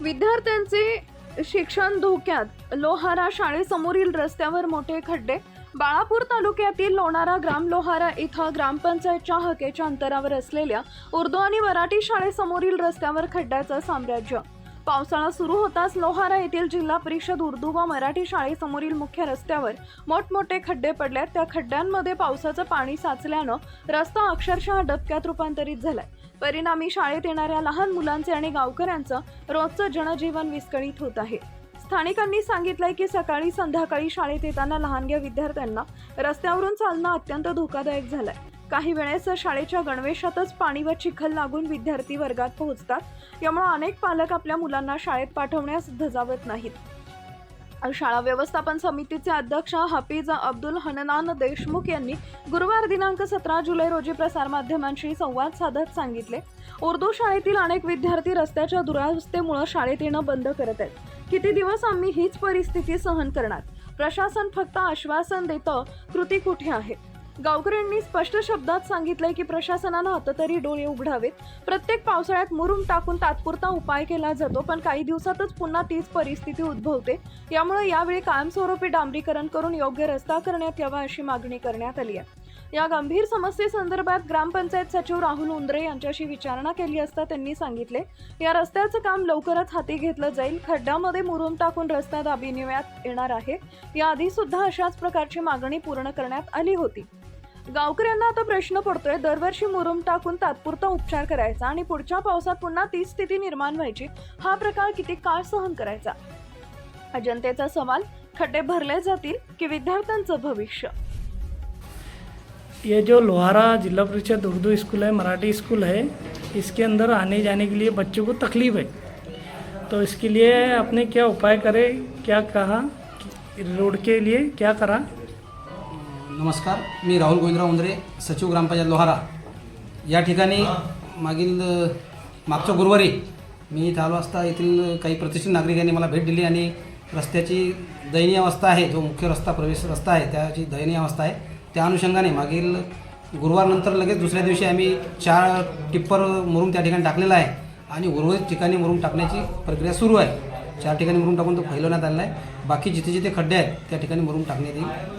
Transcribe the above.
विद्यार्थ्यांचे शिक्षण धोक्यात. लोहारा शाळेसमोरील रस्त्यावर मोठे खड्डे. बाळापूर तालुक्यातील लोणारा ग्राम लोहारा इथं ग्रामपंचायतच्या हकेच्या अंतरावर असलेल्या उर्दू आणि मराठी शाळेसमोरील रस्त्यावर खड्ड्याचं साम्राज्य. पावसाळा सुरू होताच लोहारा येथील जिल्हा परिषद उर्दू व मराठी शाळेसमोरील मुख्य रस्त्यावर मोठमोठे खड्डे पडल्यात. त्या खड्ड्यांमध्ये पावसाचं पाणी साचल्यानं रस्ता अक्षरशः डबक्यात रूपांतरित झालाय. परिणामी शाळेत येणाऱ्या लहान मुलांचे आणि गावकऱ्यांचं रोजचं जनजीवन विस्कळीत होत आहे. स्थानिकांनी सांगितलंय की सकाळी संध्याकाळी शाळेत येताना लहानग्या विद्यार्थ्यांना रस्त्यावरून चालणं अत्यंत धोकादायक झालंय. काही वेळेस शाळेच्या गणवेशातच पाणी व चिखल लागून विद्यार्थी वर्गात पोहोचतात. यामुळे अनेक पालक आपल्या मुलांना शाळेत पाठवण्यास धजावत नाहीत. शाळा व्यवस्थापन समितीचे अध्यक्ष हफीज अब्दुल हननान देशमुख यांनी गुरुवार दिनांक सतरा जुलै रोजी प्रसारमाध्यमांशी संवाद साधत सांगितले. उर्दू शाळेतील अनेक विद्यार्थी रस्त्याच्या दुरावस्थेमुळे शाळेत येणं बंद करत आहेत. किती दिवस आम्ही हीच परिस्थिती सहन करणार? प्रशासन फक्त आश्वासन देतं कृती कुठे आहे? गावकऱ्यांनी स्पष्ट शब्दात सांगितलंय की प्रशासनानं आता तरी डोळे उघडावेत. प्रत्येक पावसाळ्यात मुरुम टाकून तात्पुरता उपाय केला जातो पण काही दिवसातच पुन्हा तीच परिस्थिती उद्भवते. यामुळे यावेळी कायमस्वरूपी डांबरीकरण करून योग्य रस्ता करण्यात यावा अशी मागणी करण्यात आली आहे. या गंभीर समस्येसंदर्भात ग्रामपंचायत सचिव राहुल उंद्रे यांच्याशी विचारणा केली असता त्यांनी सांगितले या रस्त्याचं काम लवकरच हाती घेतलं जाईल. खड्ड्यामध्ये मुरुम टाकून रस्ता दाबिनिव्यात येणार आहे. याआधी सुद्धा अशाच प्रकारची मागणी पूर्ण करण्यात आली होती. गावकऱ्यांना आता प्रश्न पडतोय. दरवर्षी मुरुम टाकून तात्पुरता उपचार करायचा आणि पुढच्या पावसात पुन्हा तीच स्थिती निर्माण व्हायची हा प्रकार किती काळ सहन करायचा? हा जनतेचा सवाल खड्डे भरले जातील की विद्यार्थ्यांचं भविष्य? ये जो लोहारा जिला परिषद उर्दू स्कूल है मराठी स्कूल है इसके अंदर आने जाने के लिए बच्चों को तकलीफ है। तो इसके लिए आपने क्या उपाय करे क्या कहा रोड के लिए क्या करा? नमस्कार मी राहुल गोविंदराव उंदरे सचिव ग्रामपंचायत लोहारा. या ठिकाणी मागील मागच्या गुरुवारी मी इथं आलो असता येथील काही प्रतिष्ठित नागरिकांनी मला भेट दिली आणि रस्त्याची दयनीय अवस्था आहे जो मुख्य रस्ता प्रवेश रस्ता आहे त्याची दयनीय अवस्था आहे. त्या अनुषंगाने मागील गुरुवारनंतर लगेच दुसऱ्या दिवशी आम्ही चार टिप्पर मुरुम त्या ठिकाणी टाकलेला आहे आणि उर्वरित ठिकाणी मुरुम टाकण्याची प्रक्रिया सुरू आहे. चार ठिकाणी मुरुम टाकून तो फैलवण्यात आलेला आहे. बाकी जिथे जिथे खड्डे आहेत त्या ठिकाणी मुरुम टाकण्यात येईल.